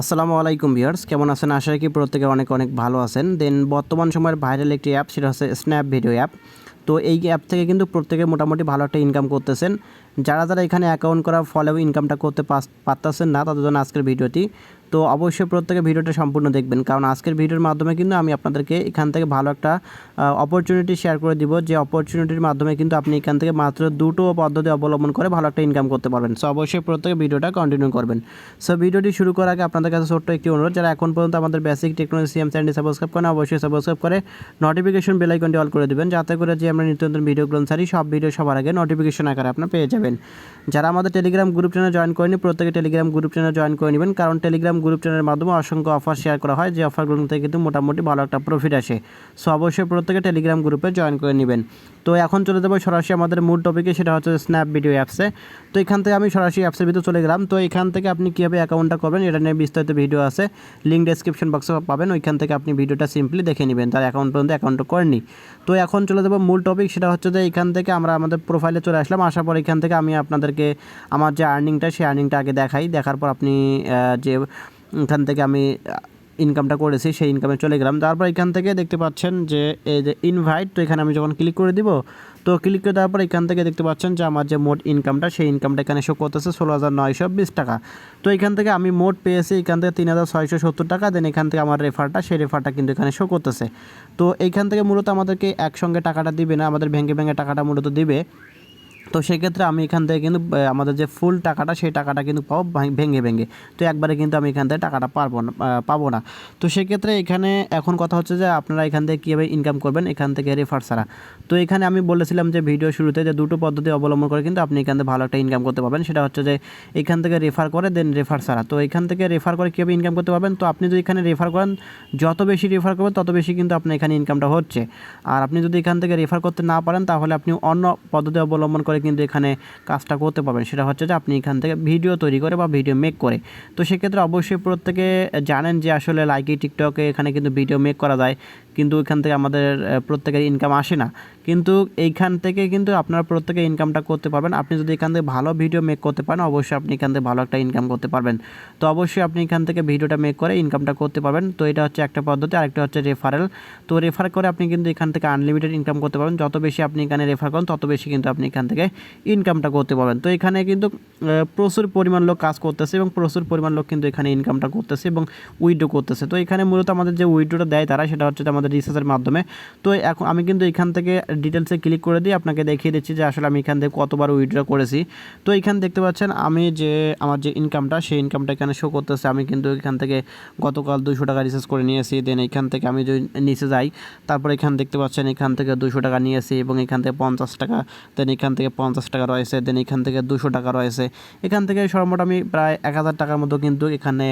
আসসালামু আলাইকুম ভিউয়ার্স, কেমন আছেন? আশা রাখি প্রত্যেকে অনেক অনেক ভালো আছেন। দেন বর্তমান সময়ের ভাইরাল একটি অ্যাপ, সেটা হচ্ছে স্ন্যাপ ভিডিও অ্যাপ তো এই অ্যাপ থেকে কিন্তু প্রত্যেকে মোটামুটি ভালো একটা ইনকাম করতেছেন। যারা যারা এখানে অ্যাকাউন্ট করার ফলেও ইনকামটা করতে পারতেছেন না, তাদের জন্য আজকের ভিডিওটি। তো অবশ্যই প্রত্যেকে ভিডিওটা সম্পূর্ণ দেখবেন, কারণ আজকের ভিডিওর মাধ্যমে কিন্তু আমি আপনাদেরকে এখান থেকে ভালো একটা অপরচুনিটি শেয়ার করে দিব। যে অপরচুনিটির মাধ্যমে কিন্তু আপনি এখান থেকে মাত্র দুটো পদ্ধতি অবলম্বন করে ভালো একটা ইনকাম করতে পারবেন। সো অবশ্যই প্রত্যেকে ভিডিওটা কন্টিনিউ করবেন। সো ভিডিওটি শুরু করার আগে আপনাদের কাছে ছোট্ট একটি অনুরোধ, যারা এখন পর্যন্ত আমাদের বেসিক টেকনোলজি সিএম চ্যানেলটি সাবস্ক্রাইব করেন অবশ্যই সাবস্ক্রাইব করে নোটিফিকেশন বেল আইকনটি অল করে দেবেন, যাতে করে যে আমরা নিত্য নতুন ভিডিওগুলো ছাড়ি সব ভিডিও সবার আগে নোটিফিকেশন আকারে আপনার পেয়ে যাবেন। যারা আমাদের টেলিগ্রাম গ্রুপ চ্যানেল জয়েন করেনি, প্রত্যেকে টেলিগ্রাম গ্রুপ চ্যানেল জয়েন করে নেবেন, কারণ টেলিগ্রাম গ্রুপ চ্যানেলের মাধ্যমে অসংখ্য অফার শেয়ার করা হয়, যে অফারগুলো থেকে কিন্তু মোটামুটি ভালো একটা প্রফিট আসে। সো অবশ্যই প্রত্যেকে টেলিগ্রাম গ্রুপে জয়েন করে নেবেন। তো, এখন চলে যাব সরাসরি আমাদের মূল টপিকে সেটা হচ্ছে স্ন্যাপ ভিডিও অ্যাপসে তো, এখান থেকে আমি সরাসরি অ্যাপসের ভিতরে চলে গেলাম। তো, এখান থেকে আপনি কীভাবে অ্যাকাউন্টটা করবেন, এটা নিয়ে বিস্তারিত ভিডিও আছে। লিঙ্ক ডেসক্রিপশন বক্সে পাবেন, ওইখান থেকে আপনি ভিডিওটা সিম্পলি দেখে নেবেন, তার অ্যাকাউন্ট পর্যন্ত অ্যাকাউন্টটা করেনি তো, এখন চলে যাব মূল টপিক সেটা হচ্ছে যে এখান থেকে আমরা আমাদের প্রোফাইলে চলে আসলাম। আসার পর এখান থেকে আমি আপনাদেরকে আমার যে আর্নিংটা সেই আর্নিংটা আগে দেখাই। দেখার পর আপনি যে এখান থেকে আমি ইনকামটা করেছি, সেই ইনকামে চলে গেলাম। তারপর এখান থেকে দেখতে পাচ্ছেন যে, এই যে ইনভাইট তো এখানে আমি যখন ক্লিক করে দিব, তো ক্লিক করে দেওয়ার পর এখান থেকে দেখতে পাচ্ছেন যে আমার যে মোট ইনকামটা সেই ইনকামটা এখানে শো করতেছে ষোলো হাজার নয়শো বিশ টাকা। তো এখান থেকে আমি মোট পেয়েছি এখান থেকে তিন হাজার ছয়শো সত্তর টাকা দেন এখান থেকে আমার রেফারটা সেই রেফারটা কিন্তু এখানে শো করতেছে। তো এইখান থেকে মূলত আমাদেরকে একসঙ্গে টাকাটা দিবে না, আমাদের ভেঙে ভেঙে টাকাটা মূলত দিবে। তো সেক্ষেত্রে আমি এখান থেকে কিন্তু আমাদের যে ফুল টাকাটা, সেই টাকাটা কিন্তু পাবো ভাঙ- ভেঙে তো একবারে কিন্তু আমি এখান থেকে টাকাটা পারব না পাবো না। তো সেক্ষেত্রে এখানে এখন কথা হচ্ছে যে, আপনারা এখান থেকে কীভাবে ইনকাম করবেন, এখান থেকে রেফার ছাড়া। তো এখানে আমি বলেছিলাম যে ভিডিও শুরুতে যে দুটো পদ্ধতি অবলম্বন করে কিন্তু আপনি এখান থেকে ভালো একটা ইনকাম করতে পারবেন। সেটা হচ্ছে যে, এখান থেকে রেফার করে দেন রেফার ছাড়া। তো এখান থেকে রেফার করে কীভাবে ইনকাম করতে পারবেন? তো আপনি যদি এখানে রেফার করেন, যত বেশি রেফার করবেন, তত বেশি কিন্তু আপনার এখানে ইনকামটা হচ্ছে। আর আপনি যদি এখান থেকে রেফার করতে না পারেন, তাহলে আপনি অন্য পদ্ধতি অবলম্বন করে কিন্তু এখানে কাজটা করতে পারবেন। সেটা হচ্ছে যে আপনি এখান থেকে ভিডিও তৈরি করে বা ভিডিও মেক করে। তো সেক্ষেত্রে অবশ্যই প্রত্যেকে জানেন যে আসলে লাইকি টিকটকে এখানে কিন্তু ভিডিও মেক করা যায়। কিন্তু এখান থেকে আমাদের প্রত্যেকের ইনকাম আসে না। কিন্তু এইখান থেকে কিন্তু আপনারা প্রত্যেকে ইনকামটা করতে পারবেন। আপনি যদি এখান থেকে ভালো ভিডিও মেক করতে পারেন, অবশ্যই আপনি এখান থেকে ভালো একটা ইনকাম করতে পারবেন। তো অবশ্যই আপনি এখান থেকে ভিডিওটা মেক করে ইনকামটা করতে পারবেন। তো এটা হচ্ছে একটা পদ্ধতি, আরেকটা হচ্ছে রেফারেল তো রেফার করে আপনি কিন্তু এখান থেকে আনলিমিটেড ইনকাম করতে পারবেন। যত বেশি আপনি এখানে রেফার করেন, তত বেশি কিন্তু আপনি এখান থেকে ইনকামটা করতে পারবেন। তো এখানে কিন্তু প্রচুর পরিমাণ লোক কাজ করতেছে এবং প্রচুর পরিমাণ লোক কিন্তু এখানে ইনকামটা করতেছে এবং উইড্রো করতেছে। তো এখানে মূলত আমাদের যে উইড্রোটা দেয় তারা, সেটা হচ্ছে যে আমাদের রিসার্চের মাধ্যমে। তো এখন আমি কিন্তু এখান থেকে ডিটেলসে ক্লিক করে দিয়ে আপনাকে দেখিয়ে দিচ্ছি যে আসলে আমি এখান থেকে কতবার উইড্রো করেছি। তো এখানে দেখতে পাচ্ছেন আমি যে আমার যে ইনকামটা সেই ইনকামটা এখানে শো করতেছে। আমি কিন্তু এখান থেকে গতকাল দুশো টাকা রিচার্জ করে নিয়েছি। দেন এখান থেকে আমি যদি নিচে যাই, তারপর এখানে দেখতে পাচ্ছেন এখান থেকে দুশো টাকা নিয়েছি এবং এখান থেকে পঞ্চাশ টাকা দেন এখান থেকে পঞ্চাশ টাকা রয়েছে দেন এখান থেকে দুশো টাকা রয়েছে। এখান থেকে সর্বমোট আমি প্রায় এক হাজার টাকার মতো কিন্তু এখানে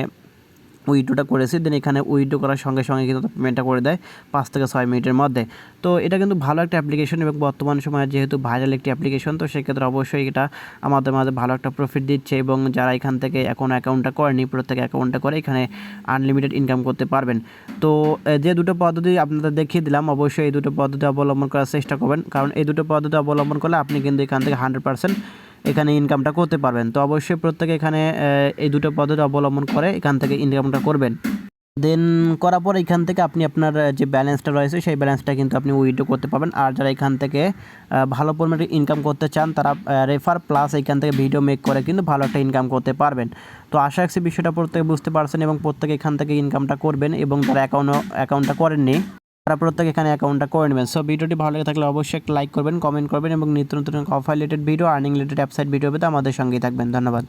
উইড্রোটা করেছি দেন এখানে উইড্রো করার সঙ্গে সঙ্গে কিন্তু পেমেন্টটা করে দেয় পাঁচ থেকে ছয় মিনিটের মধ্যে। তো এটা কিন্তু ভালো একটা অ্যাপ্লিকেশন এবং বর্তমান সময়ে যেহেতু ভাইরাল একটি অ্যাপ্লিকেশন তো সেক্ষেত্রে অবশ্যই এটা আমাদের মাঝে ভালো একটা প্রফিট দিচ্ছে এবং যারা এখান থেকে এখন অ্যাকাউন্টটা করেনি, প্রত্যেক অ্যাকাউন্টটা করে এখানে আনলিমিটেড ইনকাম করতে পারবেন। তো যে দুটো পদ্ধতি আপনাদের দেখিয়ে দিলাম, অবশ্যই এই দুটো পদ্ধতি অবলম্বন করার চেষ্টা করবেন। কারণ এই দুটো পদ্ধতি অবলম্বন করলে আপনি কিন্তু এখান থেকে হান্ড্রেড পার্সেন্ট এখানে ইনকামটা করতে পারবেন। তো অবশ্যই প্রত্যেকে এখানে এই দুটো পদ্ধতি অবলম্বন করে এখান থেকে ইনকামটা করবেন। দেন করার পর এখান থেকে আপনি আপনার যে ব্যালেন্সটা রয়েছে, সেই ব্যালেন্সটা কিন্তু আপনি উইথড্র করতে পারবেন। আর যারা এখান থেকে ভালো পরিমাণে ইনকাম করতে চান, তারা রেফার প্লাস এখান থেকে ভিডিও মেক করে কিন্তু ভালো একটা ইনকাম করতে পারবেন। তো আশা রাখছি বিষয়টা প্রত্যেকে বুঝতে পারছেন এবং প্রত্যেকে এখান থেকে ইনকামটা করবেন এবং যারা অ্যাকাউন্ট অ্যাকাউন্টটা করেননি তারা প্রত্যেক এখানে অ্যাকাউন্টটা করে নেবেন। সো ভিডিওটি ভালো লেগে থাকলে অবশ্যই একটা লাইক করবেন কমেন্ট করবেন এবং নিত্য নতুন offer related video earning related website video পেতে আমাদের সঙ্গেই থাকবেন। ধন্যবাদ।